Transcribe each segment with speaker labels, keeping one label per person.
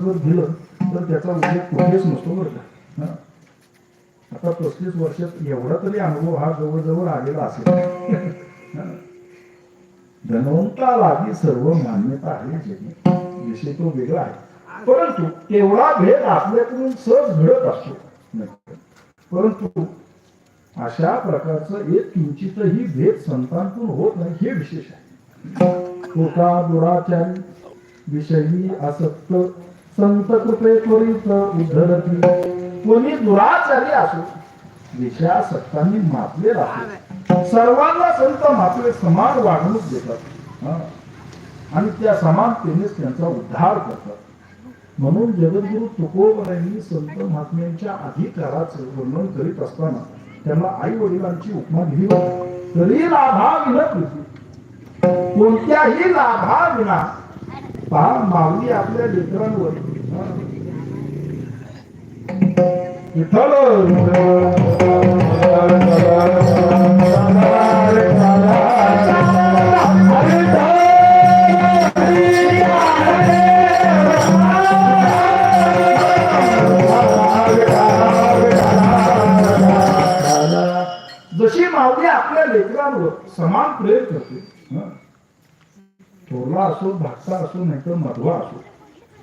Speaker 1: जर दिलं तर त्याचा उल्लेख कुठेच नसतो बरं का. आता पस्तीस वर्षात एवढा तरी अनुभव हा जवळजवळ आलेला असेल. धनवंता धनवंतालाही सर्व मान्यता आहे जगी विषय तो वेगळा आहे. परंतु तेवढा भेद आपल्याकडून सहज घडत असतो. परंतु अशा प्रकारचं एक किंचितही भेद संतांतून होत नाही हे विशेष आहे. तुका दुराचारी विषयी आसक्त संत कृपे त्वरित उद्धरती कोणी दुराचारी असो विषयासक्तांनी मापले असो सर्वांना संत मापले समान वागणूक देतात. आणि त्या समानतेनेच त्यांचा उद्धार करतात. म्हणून जगद्गुरु तुकोबरायांनी संत महात्म्यांच्या अधिकाराचं वर्णन करीत असताना त्यांना आई वडिलांची उपमा दिली होती. तरी लाभाविन प्रीती कोणत्याही लाभाविना पहा माऊली आपल्या लेकरांवर जशी माऊली आपल्या लेकरांवर समान प्रेम करते थोरला असो धाकटा असो नाहीतर मधवा असो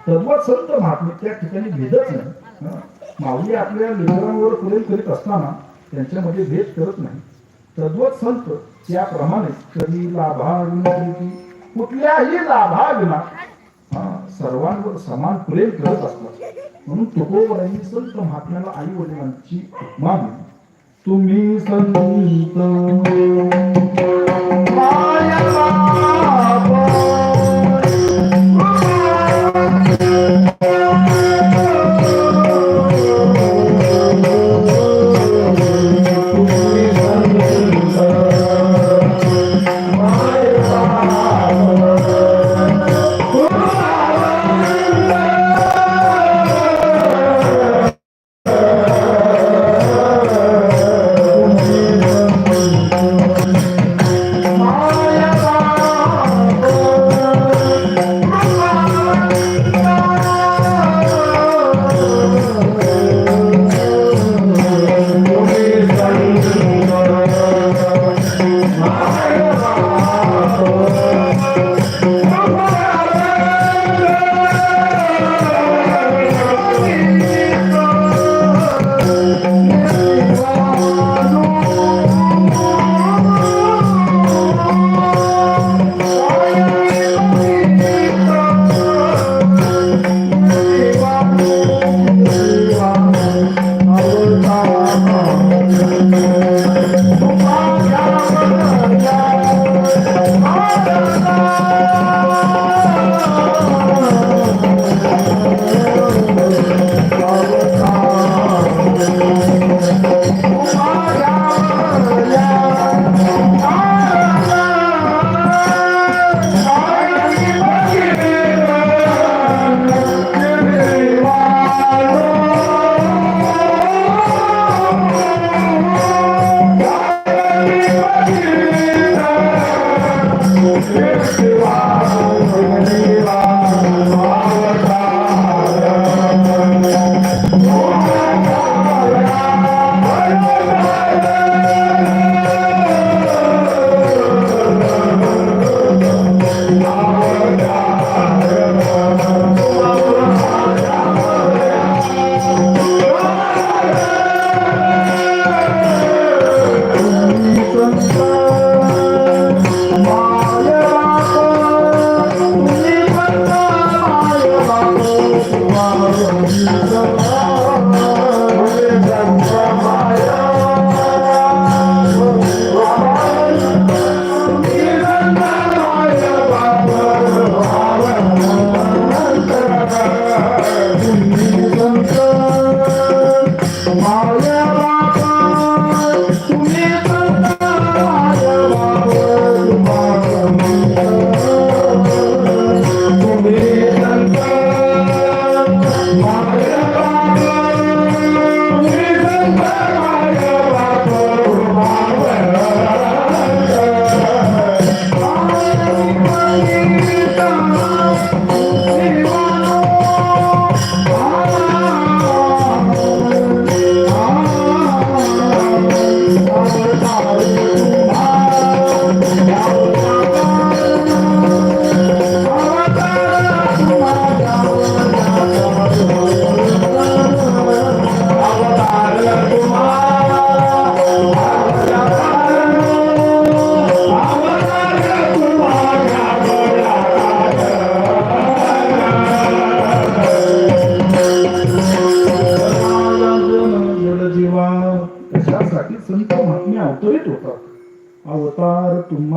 Speaker 1: तद्वत संत महात्मे त्या ठिकाणी भेदच नाही. माऊली आपल्या लिंगांवर प्रेम करीत असताना त्यांच्यामध्ये भेद करत नाही. तद्वत संत त्याप्रमाणे कधी लाभाविना कुठल्याही लाभाविना सर्वांवर समान प्रेम करत असतात. म्हणून तुकोबरांनी संत महात्म्याला आई वडिलांची उपमा दिली. तुम्ही संत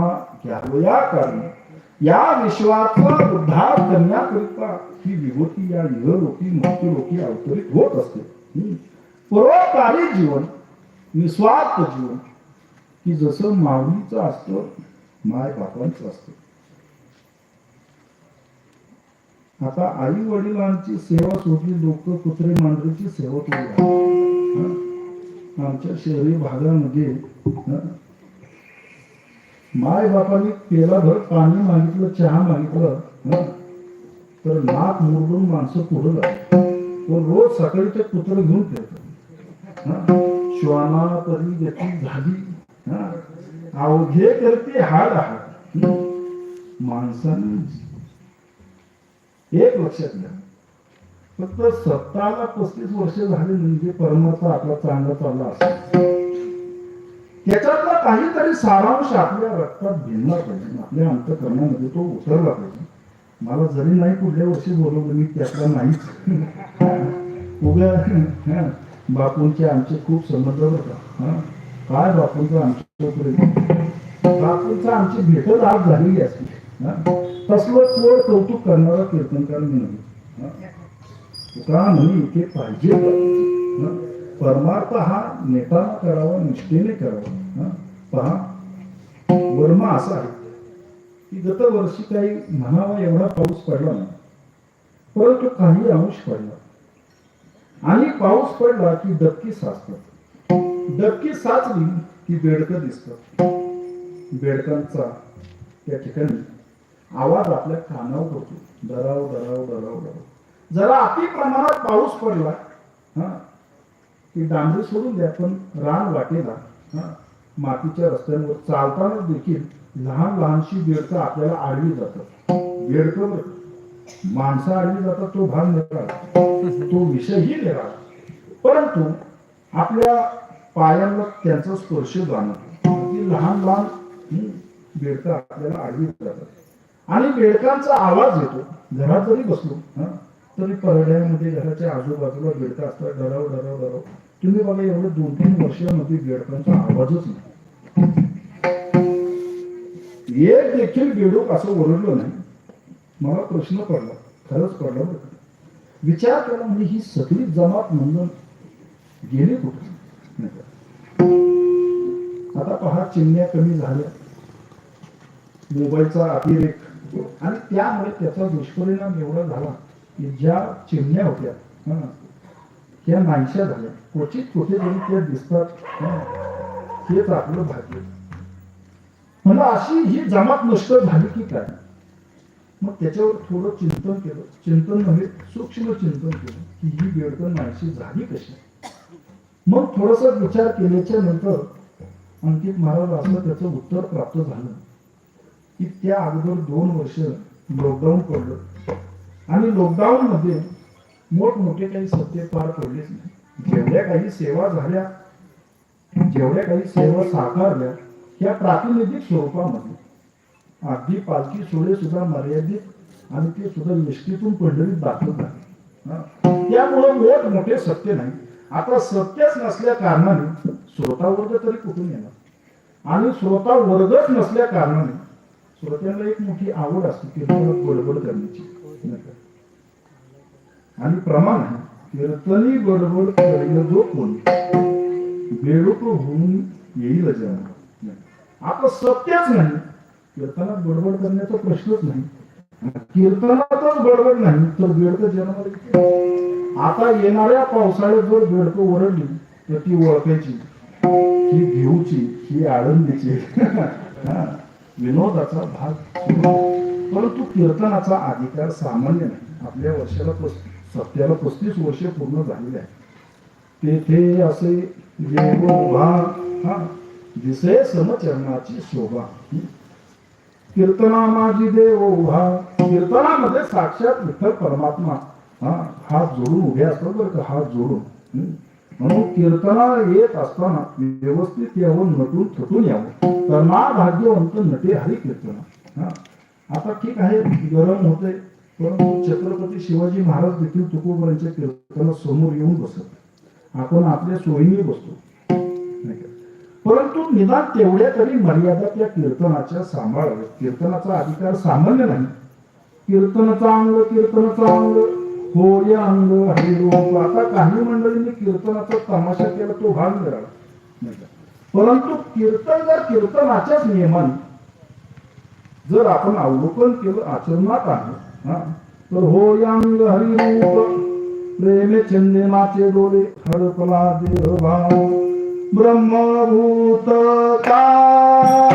Speaker 1: अवतार तुम्हा घ्यावया कारण या विश्वाचा उद्धार करण्याकरिता ही विभूती या युगलोकी मृत्यूलोकी अवतरित होत असते. परोपकारी जीवन निस्वार्थ जीवन की जसं माऊलीचं असतं माय बापांचं असतं. आता आई वडिलांची सेवा सोडली लोक कुत्रे मांजरीची सेवा केली. आमच्या शहरी भागामध्ये माय बापाने पेलाभर पाणी मागितलं चहा मागितलं तर नाक मुरडून माणसं पुढं लागली तो रोज सकाळी ते कुत्र घेऊन फिरतो. श्वाना तरी गती झाली. अवघे करते हाड हाड. माणसाने एक लक्षात घ्या. फक्त सत्ताला पस्तीस वर्ष झाली म्हणजे परमार्थ आपला चांगला चालला असेल. त्याच्यातला काहीतरी सारांश आपल्या रक्तात भिनला पाहिजे. आपल्या अंतकरणामध्ये तो उतरला पाहिजे. मला जरी नाही पुढल्या वर्षी बोलवलं मी त्यातला नाहीच. उभ्या बापूंचे आमचे खूप संबंध होता काय बापूंचं आमच्या बापूंचा आमची भेटच आज झालेली असते. कसलं तसलं थोड कौतुक करणारा कीर्तनकार मी नाही. हं. तुका म्हणे इथे पाहिजे. परमार्थ हा नेटाने करावा निष्ठेने करावा. पहा. वर्मा असा आहे की गत वर्षी काही म्हणावा एवढा पाऊस पडला नाही. परंतु काही अंश पडला. आणि पाऊस पडला की डबकी साचतात. डबकी साचली की बेडकं दिसतात. बेडकांचा त्या ठिकाणी आवाज आपल्या कानावर होतो डराव डराव डराव डराव जरा अति प्रमाणात पाऊस पडला हा की डांबरी सोडून द्या पण रान वाटेला मातीच्या रस्त्यांवर चालताना देखील लहान लहानशी बेडकं आपल्याला आडवी जातात. बेडकं माणसं आडवी जातात तो भान निराळा. तो विषयही निराळा. परंतु आपल्या पायांना त्यांचा स्पर्श जाणवतो. ती लहान लहान बेडकं आपल्याला आडवी जातात. आणि बेडकांचा आवाज येतो. घरात जरी बसलो हं, परड्यामध्ये घराच्या आजूबाजूला बेडका असतात डराव डराव डराव. तुम्ही बघा एवढं दोन तीन वर्षामध्ये गिडकांचा आवाजच नाही. एक देखील बेडूक असं ओरडलं नाही. मला प्रश्न पडला खरंच पडला बरं विचार केला म्हणजे ही सगळी जमात म्हणून गेली कुठे? आता पहा चिमण्या कमी झाल्या. मोबाईलचा अतिरेक. आणि त्यामुळे त्याचा दुष्परिणाम एवढा झाला. ज्या चिमण्या होत्या त्या नाहीशा झाल्या. क्वचित कुठे जरी त्या दिसतात हेच आपलं भाग्य. मला अशी ही जमात नष्ट झाली की काय? मग त्याच्यावर थोडं चिंतन केलं. चिंतन नव्हे सूक्ष्म चिंतन केलं की ही बेडकं नाहीशी झाली कशी? मग थोडासा विचार केल्याच्यानंतर अंकित महाराज असं त्याचं उत्तर प्राप्त झालं. की त्या अगोदर दोन वर्ष लॉकडाऊन पडलं. आणि लॉकडाऊन मध्ये मोठमोठे काही सत्य पार पडलेच नाही. जेवढ्या काही सेवा झाल्या जेवढ्या काही सेवा साकारल्या या प्रातिनिधिक स्वरूपामध्ये. अगदी पालखी सोळे सुद्धा मर्यादित आणि ते सुद्धा निष्ठीतून पंढरीत दाखल नाही त्यामुळं मोठ मोठे सत्य नाही. आता सत्यच नसल्या कारणाने श्रोता वर्ग तरी कुठून येणार? आणि श्रोता वर्गच नसल्या कारणाने श्रोत्यांना एक मोठी आवड असते ती बडबड करण्याची. आणि प्रमाण आहे. कीर्तनी गडबड करील जो कोण बेडूक होऊन येईल जन्म आता सत्यच नाही. कीर्तनात गडबड करण्याचा प्रश्नच नाही. कीर्तनातच गडबड नाही तर बेडक जन्माला आता येणाऱ्या पावसाळ्यात जर बेडक ओरडली तर ती ओळखायची ही घेऊची ही आळंदीची. हा, विनोदाचा भाग सुरू. परंतु कीर्तनाचा अधिकार सामान्य नाही. आपल्या वर्षाला पस- सत्याला पस्तीस वर्ष पूर्ण झालेले आहे तेथे असे देव उभा हा दिसे समचरणाची शोभा. कीर्तना माझी देव उभा. कीर्तनामध्ये साक्षात विठ्ठल परमात्मा हा हात जोडून उभे असतात बरं का हात जोडून. म्हणून कीर्तना येत असताना व्यवस्थित यावं नटून थटून यावं. तर ना भाग्यवंत नटे हरी कीर्तना हा आता ठीक आहे गरम होते परंतु छत्रपती शिवाजी महाराज देखील तुकोबरांच्या कीर्तना समोर येऊन बसत. आपण आपल्या सोयीने बसतो. परंतु निदान तेवढ्या तरी मर्यादा त्या कीर्तनाच्या सांभाळाव्यात. कीर्तनाचा अधिकार सामान्य नाही. कीर्तनाचा अंग कीर्तनाचा अंग होय अंग हरिरूप आता काही मंडळींनी कीर्तनाचा तमाशा केला तो भाग मिळाला. नाही का? परंतु कीर्तन जर कीर्तनाच्याच नियमाने जर आपण अवलोकन केलं आचरणात आहे तर हो यांग हरिरूप प्रेमे चंदेनाचे डोळे हडपला देह भाव ब्रह्मभूत का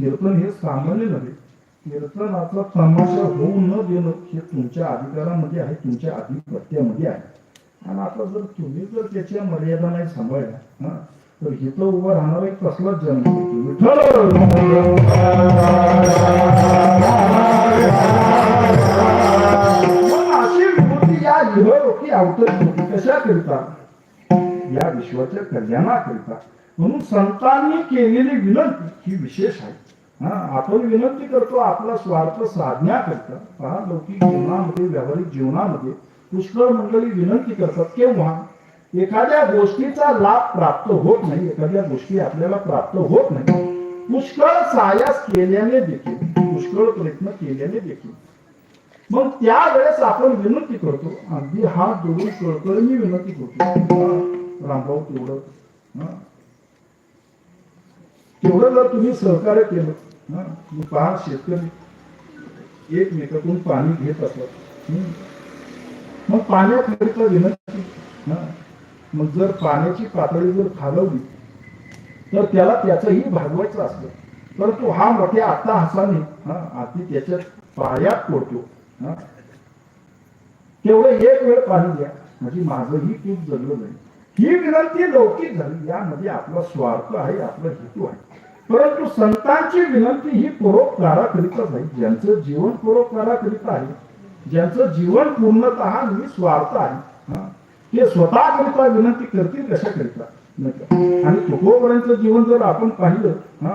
Speaker 1: कीर्तन हे सामान्य नव्हे. कीर्तनाचा तमाशा होऊ न देणं हे तुमच्या अधिकारामध्ये आहे तुमच्या आधिपत्यामध्ये आहे. आणि आता जर तुम्ही जर त्याच्या मर्यादा नाही सांभाळल्या तर हिथं उभं राहणार एक कसलाच जन्म अशी या इहलोकी अवतरित होती कशा करता? या विश्वाच्या कल्याणाकरिता. म्हणून संतांनी केलेली विनंती ही विशेष आहे. हा आपण विनंती करतो आपला स्वार्थ साधण्याकरिता पहा लौकिक जीवनामध्ये व्यावहारिक जीवनामध्ये पुष्कळ मंडळी विनंती करतात केव्हा एखाद्या गोष्टीचा लाभ प्राप्त होत नाही एखाद्या गोष्टी आपल्याला प्राप्त होत नाही. पुष्कळ सायास केल्याने देखील पुष्कळ प्रयत्न केल्याने देखील. मग त्यावेळेस आपण विनंती करतो अगदी हात जोडून कळकळीने विनंती करतो. रामभाऊ तेवढं. हा. तेवढं जर तुम्ही सहकार्य केलं पहा शेतकरी एकमेकातून पाणी घेत असत हम्म. मग पाण्याकरिता विनंती मग जर पाण्याची पातळी जर खालवली तर त्याला त्याचंही भागवायचं असलं परंतु हा मोठ्या आत्ता हसाने हा आधी त्याच्या पायात पडतो तेवढं एक वेळ पाणी द्या म्हणजे माझंही पीक जगलं नाही ही विनंती लौकिक झाली यामध्ये आपला स्वार्थ आहे आपला हेतू आहे. परंतु संतांची विनंती ही परोपकाराकरिता नाही. ज्यांचं जीवन परोपकाराकरिता आहे ज्यांचं जीवन पूर्णतः निस्वार्थ आहे ते स्वतःकरिता विनंती करतील कशाकरिता? नका. आणि तुकोबरांचं जीवन जर आपण पाहिलं हा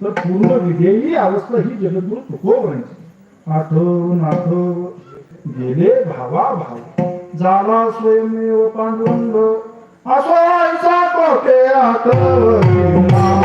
Speaker 1: तर पूर्ण विधेयी अवस्था ही जगद्गुरु तुकोबरांची आठवून आठव गेले भावा भाव झाला स्वयमेव पांडुरंग असो ऐसा